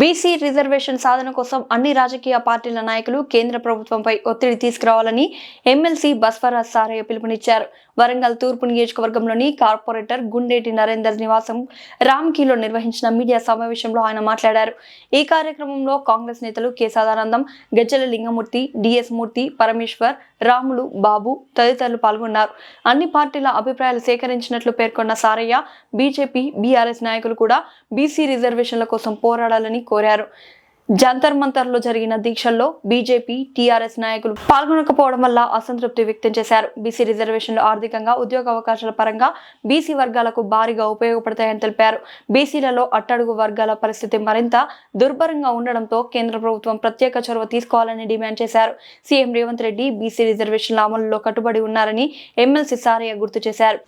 BC reservation సాధన కోసం అన్ని రాజకీయ పార్టీల నాయకులు కేంద్ర ప్రభుత్వంపై ఒత్తిడి తీసుకురావాలని ఎమ్మెల్సీ బస్వరాజ్ సారయ్య పిలుపునిచ్చారు. వరంగల్ తూర్పు నియోజకవర్గంలోని కార్పొరేటర్ గుండేటి నరేందర్ నివాసం రామ్కీలో నిర్వహించిన మీడియా సమావేశంలో ఆయన మాట్లాడారు. ఈ కార్యక్రమంలో కాంగ్రెస్ నేతలు కె. సదానందం గజ్జల లింగమూర్తి డిఎస్ మూర్తి పరమేశ్వర్ రాములు బాబు తదితరులు పాల్గొన్నారు. అన్ని పార్టీల అభిప్రాయాలు సేకరించినట్లు పేర్కొన్న సారయ్య బీజేపీ బీఆర్ఎస్ నాయకులు కూడా బీసీ రిజర్వేషన్ల కోసం పోరాడాలని కోరారు. జంతర్ మంతర్లో జరిగిన దీక్షల్లో బీజేపీ టీఆర్ఎస్ నాయకులు పాల్గొనకపోవడం వల్ల అసంతృప్తి వ్యక్తం చేశారు. బీసీ రిజర్వేషన్లు ఆర్థికంగా ఉద్యోగ అవకాశాల పరంగా బీసీ వర్గాలకు భారీగా ఉపయోగపడతాయని తెలిపారు. బీసీలలో అట్టడుగు వర్గాల పరిస్థితి మరింత దుర్భరంగా ఉండడంతో కేంద్ర ప్రభుత్వం ప్రత్యేక చొరవ తీసుకోవాలని డిమాండ్ చేశారు. సీఎం రేవంత్ రెడ్డి బీసీ రిజర్వేషన్ల అమలులో కట్టుబడి ఉన్నారని ఎమ్మెల్సీ సారయ్య గుర్తు చేశారు.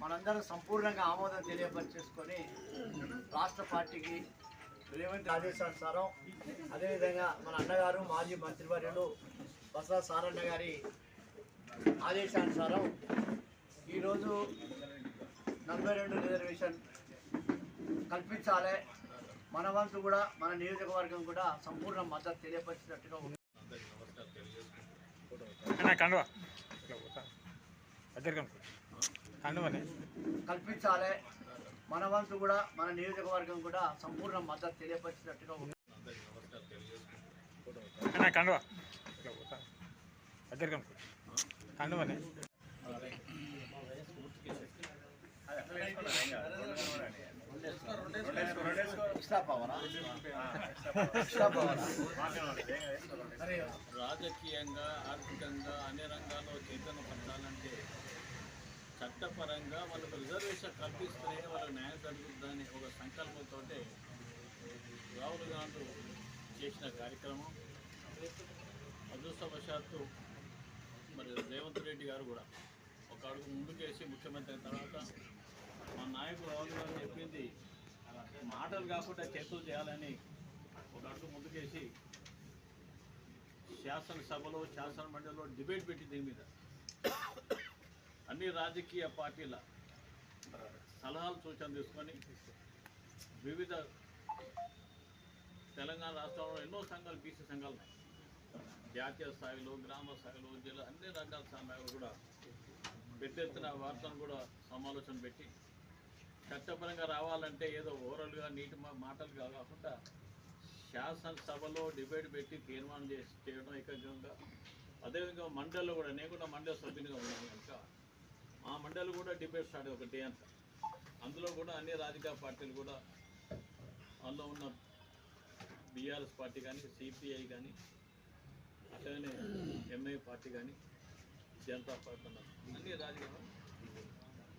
మనందరం సంపూర్ణంగా ఆమోదం తెలియపరిచేసుకొని రాష్ట్ర పార్టీకి రేవంత్ ఆదేశానుసారం అదేవిధంగా మన అన్నగారు మాజీ మంత్రివర్యులు బసవ సారన్న గారి ఆదేశానుసారం ఈరోజు నలభై రెండు రిజర్వేషన్ కల్పించాలి. మన వంతు కూడా మన నియోజకవర్గం కూడా సంపూర్ణ మద్దతు తెలియపరిచినట్టుగా ఉంది. నమస్కారం దగ్గర కల్పించాలి. మన వంతు కూడా మన నియోజకవర్గం కూడా సంపూర్ణ మద్దతు తెలియపరిచినట్టుగా ఉంది. రాజకీయంగా ఆర్థికంగా అన్ని రంగాల్లో చైతన్య పరచాలంటే చట్టపరంగా వాళ్ళకు రిజర్వేషన్ కల్పిస్తేనే వాళ్ళకి న్యాయం జరుగుతుందని ఒక సంకల్పంతో రాహుల్ గాంధీ చేసిన కార్యక్రమం. అదృష్టవశాత్తు మరి రేవంత్ రెడ్డి గారు కూడా ఒక అడుగు ముందుకేసి ముఖ్యమంత్రి అయిన తర్వాత మా నాయకుడు రాహుల్ గాంధీ చెప్పింది మాటలు కాకుండా చేతులు చేయాలని ఒక అడుగు ముందుకేసి శాసనసభలో శాసన మండలిలో డిబేట్ పెట్టి దీని మీద. అన్ని రాజకీయ పార్టీల సలహాలు సూచనలు తీసుకొని వివిధ తెలంగాణ రాష్ట్రంలో ఎన్నో సంఘాలు బీసీ సంఘాలు ఉన్నాయి. జాతీయ స్థాయిలో గ్రామ స్థాయిలో జిల్లా అన్ని రకాల సమయాలు కూడా పెద్ద ఎత్తున వార్తను కూడా సమాలోచన పెట్టి చట్టపరంగా రావాలంటే ఏదో ఓరల్గా నీటి మాటలుగా కాకుండా శాసనసభలో డిబేట్ పెట్టి తీర్మానం చేసి చేయడం ఏకంగా అదేవిధంగా మండలిలో కూడా నేను కూడా మండలి సభ్యునిగా ఉన్నాను కనుక మా మండలి కూడా డిబేట్ స్టార్ట్ ఒక డే అందులో కూడా అన్ని రాజకీయ పార్టీలు కూడా అందులో ఉన్న బీఆర్ఎస్ పార్టీ కానీ సిపిఐ కానీ అట్లనే ఎంఐ పార్టీ కానీ జనతా పార్టీ ఉన్నారు. అన్ని రాజకీయ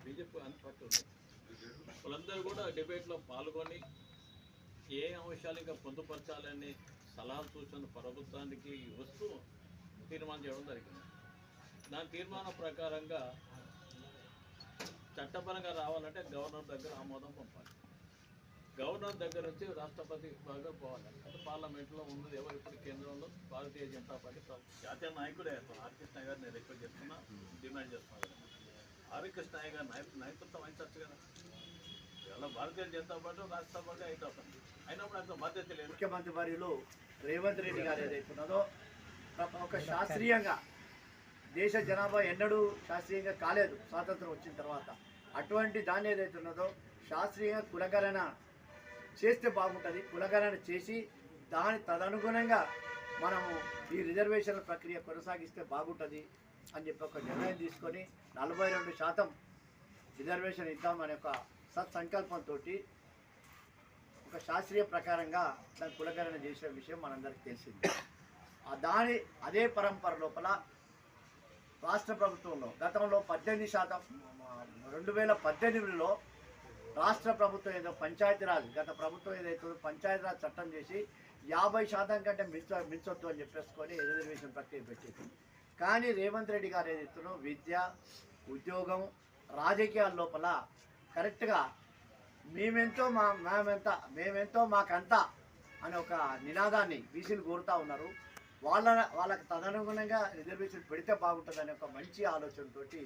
బీజేపీ అన్ని పార్టీ ఉన్నాయి. వాళ్ళందరూ కూడా డిబేట్లో పాల్గొని ఏ అంశాలు ఇంకా పొందుపరచాలని సలహా సూచన ప్రభుత్వానికి వస్తూ తీర్మానం చేయడం జరిగింది. దాని తీర్మానం ప్రకారంగా చట్టపరంగా రావాలంటే గవర్నర్ దగ్గర ఆమోదం పంపాలి. గవర్నర్ దగ్గర వచ్చి రాష్ట్రపతి బాగా పోవాలి. అంటే పార్లమెంట్లో ఉన్నది ఎవరు? ఇప్పుడు కేంద్రంలో భారతీయ జనతా పార్టీ జాతీయ నాయకుడే అతను గారు నేను రిక్వెస్ట్ చేస్తున్నా డిమాండ్ చేస్తున్నాను ఆర్. గారు నాయకు నాయకత్వం అయితే కదా. ఇలా భారతీయ జనతా పార్టీ రాజ్యసభగా అయిపోతుంది అయినప్పుడు అంత బాధ్యత లేదు. ముఖ్యమంత్రి వారిలో రేవంత్ రెడ్డి గారు ఏదైతే ఉన్నదో ఒక శాస్త్రీయంగా దేశ జనాభా ఎన్నడూ శాస్త్రీయంగా కాలేదు. స్వాతంత్రం వచ్చిన తర్వాత అటువంటి దాన్ని ఏదైతే ఉన్నదో శాస్త్రీయంగా కులగణన చేస్తే బాగుంటుంది. కులగణన చేసి దాని తదనుగుణంగా మనము ఈ రిజర్వేషన్ల ప్రక్రియ కొనసాగిస్తే బాగుంటుంది అని చెప్పి ఒక నిర్ణయం తీసుకొని నలభై రెండు శాతం రిజర్వేషన్ ఇద్దామనే ఒక సత్సంకల్పంతో ఒక శాస్త్రీయ ప్రకారంగా దాని కులకరణ చేసిన విషయం మనందరికీ తెలిసింది. ఆ దాని అదే పరంపర లోపల రాష్ట్ర ప్రభుత్వంలో గతంలో పద్దెనిమిది శాతం రెండు వేల పద్దెనిమిదిలో రాష్ట్ర ప్రభుత్వం ఏదో పంచాయతీరాజ్ గత ప్రభుత్వం ఏదైతుందో పంచాయతీరాజ్ చట్టం చేసి యాభై శాతం కంటే మించ మించొద్దు అని చెప్పేసుకొని రిజర్వేషన్ ప్రక్రియ పెట్టింది. కానీ రేవంత్ రెడ్డి గారు ఏదైతున్నో విద్య ఉద్యోగం రాజకీయాల లోపల కరెక్ట్గా మేమెంతో మా మేమెంత మేమెంతో మాకంతా అనే ఒక నినాదాన్ని బీసీలు కోరుతూ ఉన్నారు. వాళ్ళ వాళ్ళకి తదనుగుణంగా రిజర్వేషన్ పెడితే బాగుంటుందనే ఒక మంచి ఆలోచనతోటి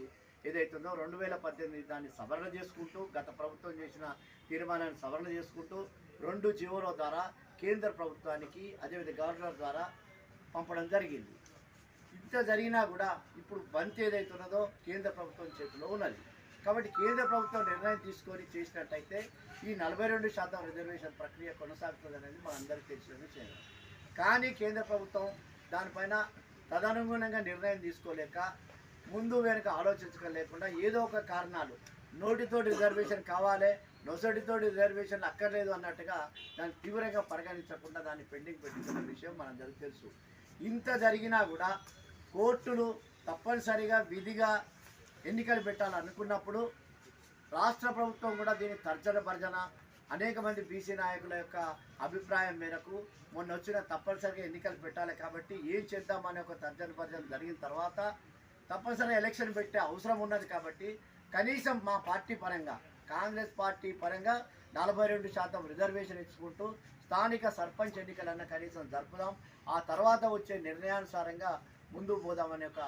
ఏదైతుందో రెండు వేల పద్దెనిమిది దాన్ని సవరణ చేసుకుంటూ గత ప్రభుత్వం చేసిన తీర్మానాన్ని సవరణ చేసుకుంటూ రెండు జీవోల ద్వారా కేంద్ర ప్రభుత్వానికి అదేవిధంగా గవర్నర్ ద్వారా పంపడం జరిగింది. ఇంత జరిగినా కూడా ఇప్పుడు బంత్ ఏదైతున్నదో కేంద్ర ప్రభుత్వం చేతిలో ఉన్నది. కాబట్టి కేంద్ర ప్రభుత్వం నిర్ణయం తీసుకొని చేసినట్టయితే ఈ నలభై రెండు శాతం రిజర్వేషన్ ప్రక్రియ కొనసాగుతుంది అనేది మనందరికీ తెలిసిన విషయం. కానీ కేంద్ర ప్రభుత్వం దానిపైన తదనుగుణంగా నిర్ణయం తీసుకోలేక ముందు వెనుక ఆలోచించక లేకుండా ఏదో ఒక కారణాలు. నోటితో రిజర్వేషన్ కావాలి నొసటితో రిజర్వేషన్ అక్కర్లేదు అన్నట్టుగా దాన్ని తీవ్రంగా పరిగణించకుండా దాన్ని పెండింగ్ పెట్టించిన విషయం మనందరికీ తెలుసు. ఇంత జరిగినా కూడా కోర్టులు తప్పనిసరిగా విధిగా ఎన్నికలు పెట్టాలనుకున్నప్పుడు రాష్ట్ర ప్రభుత్వం కూడా దీన్ని తర్జన భర్జన అనేక మంది బీసీ నాయకుల యొక్క అభిప్రాయం మేరకు మొన్న వచ్చిన తప్పనిసరిగా ఎన్నికలు పెట్టాలి కాబట్టి ఏం చేద్దామనే ఒక తర్జన భర్జన జరిగిన తర్వాత తప్పనిసరిగా ఎలక్షన్ పెట్టే అవసరం ఉన్నది కాబట్టి కనీసం మా పార్టీ పరంగా కాంగ్రెస్ పార్టీ పరంగా నలభై రెండు శాతం రిజర్వేషన్ ఇచ్చుకుంటూ స్థానిక సర్పంచ్ ఎన్నికలన్న కనీసం జరుపుదాం. ఆ తర్వాత వచ్చే నిర్ణయానుసారంగా ముందుకు పోదామనే ఒక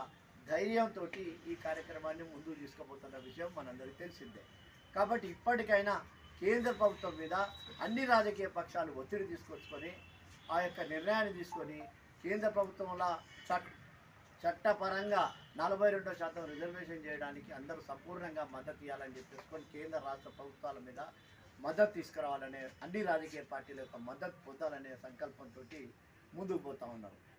ధైర్యంతో ఈ కార్యక్రమాన్ని ముందుకు తీసుకుపోతున్న విషయం మనందరికీ తెలిసిందే. కాబట్టి ఇప్పటికైనా కేంద్ర ప్రభుత్వం మీద అన్ని రాజకీయ పక్షాలు ఒత్తిడి తీసుకొచ్చుకొని ఆ యొక్క నిర్ణయాన్ని తీసుకొని కేంద్ర ప్రభుత్వంలో చట్ చట్టపరంగా నలభై రెండో శాతం రిజర్వేషన్ చేయడానికి అందరూ సంపూర్ణంగా మద్దతు ఇవ్వాలని చెప్పేసుకొని కేంద్ర రాష్ట్ర ప్రభుత్వాల మీద మద్దతు తీసుకురావాలనే అన్ని రాజకీయ పార్టీల యొక్క మద్దతు పొందాలనే సంకల్పంతో ముందుకు పోతా ఉన్నారు.